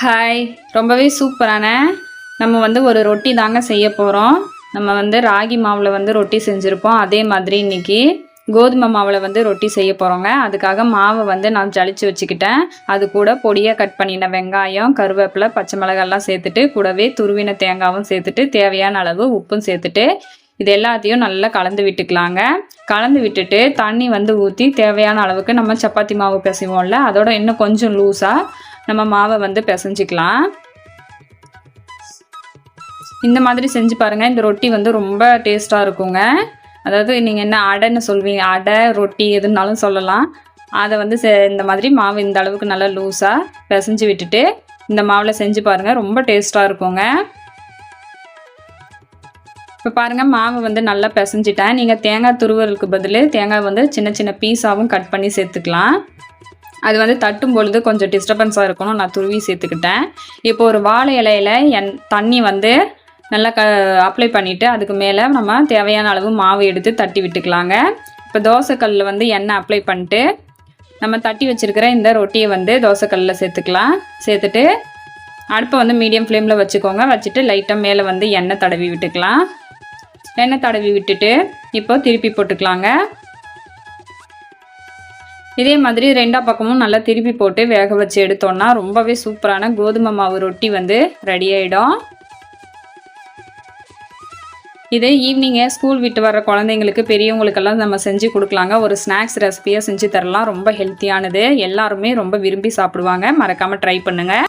Hi ரொம்பவே சூப்பரான. நம்ம வந்து ஒரு ரொட்டி தாங்க செய்ய போகிறோம் நம்ம வந்து ராகி மாவில் வந்து ரொட்டி செஞ்சுருப்போம். அதே மாதிரி இன்னைக்கு கோதுமை மாவில் வந்து ரொட்டி செய்ய போகிறோங்க அதுக்காக மாவை வந்து நான் ஜலிச்சு வச்சுக்கிட்டேன். அது கூட பொடியாக கட் பண்ணின வெங்காயம் கருவேப்பிலை பச்சை மிளகாய்லாம் சேர்த்துட்டு கூடவே துருவின தேங்காவும் சேர்த்துட்டு தேவையான அளவு உப்பும் சேர்த்துட்டு இது எல்லாத்தையும் நல்லா கலந்து விட்டுக்கலாங்க. கலந்து விட்டுட்டு தண்ணி வந்து ஊற்றி தேவையான அளவுக்கு நம்ம சப்பாத்தி மாவு பிசைவோம்ல அதோட இன்னும் கொஞ்சம் லூஸாக நம்ம மாவை வந்து பிசைஞ்சிக்கலாம். இந்த மாதிரி செஞ்சு பாருங்கள் இந்த ரொட்டி வந்து ரொம்ப டேஸ்ட்டாக இருக்குங்க. அதாவது நீங்கள் என்ன அடைன்னு சொல்வீங்க அடை ரொட்டி எதுனாலும் சொல்லலாம். அதை வந்து இந்த மாதிரி மாவு இந்த அளவுக்கு நல்லா லூஸாக பிசைஞ்சு விட்டுட்டு இந்த மாவில் செஞ்சு பாருங்கள் ரொம்ப டேஸ்ட்டாக இருக்குங்க. இப்போ பாருங்கள் மாவு வந்து நல்லா பிசைஞ்சிட்டேன். நீங்கள் தேங்காய் துருவலுக்கு பதில் தேங்காய் வந்து சின்ன சின்ன பீஸாகவும் கட் பண்ணி சேர்த்துக்கலாம். அது வந்து தட்டும் பொழுது கொஞ்சம் டிஸ்டர்பன்ஸாக இருக்கணும். நான் துருவி சேர்த்துக்கிட்டேன். இப்போ ஒரு வாழை இலையில என் தண்ணி வந்து நல்லா க அப்ளை பண்ணிவிட்டு அதுக்கு மேலே நம்ம தேவையான அளவு மாவு எடுத்து தட்டி விட்டுக்கலாங்க. இப்போ தோசைக்கல்லில் வந்து எண்ணெய் அப்ளை பண்ணிட்டு நம்ம தட்டி வச்சுருக்கிற இந்த ரொட்டியை வந்து தோசைக்கல்லில் சேர்த்துக்கலாம். சேர்த்துட்டு அடுப்பை வந்து மீடியம் ஃப்ளேமில் வச்சுக்கோங்க. வச்சுட்டு லைட்டாக மேலே வந்து எண்ணெய் தடவி விட்டுக்கலாம். எண்ணெய் தடவி விட்டுட்டு இப்போ திருப்பி போட்டுக்கலாங்க. இதே மாதிரி ரெண்டா பக்கமும் நல்லா திருப்பி போட்டு வேக வச்சு எடுத்தோம்னா ரொம்பவே சூப்பரான கோதுமை மாவு ரொட்டி வந்து ரெடி ஆகிடும் இதே ஈவினிங்கே ஸ்கூல் விட்டு வர குழந்தைங்களுக்கு பெரியவங்களுக்கெல்லாம் நம்ம செஞ்சு கொடுக்கலாங்க. ஒரு ஸ்நாக்ஸ் ரெசிபியாக செஞ்சு தரலாம். ரொம்ப ஹெல்த்தியானது எல்லாருமே ரொம்ப விரும்பி சாப்பிடுவாங்க. மறக்காமல் ட்ரை பண்ணுங்கள்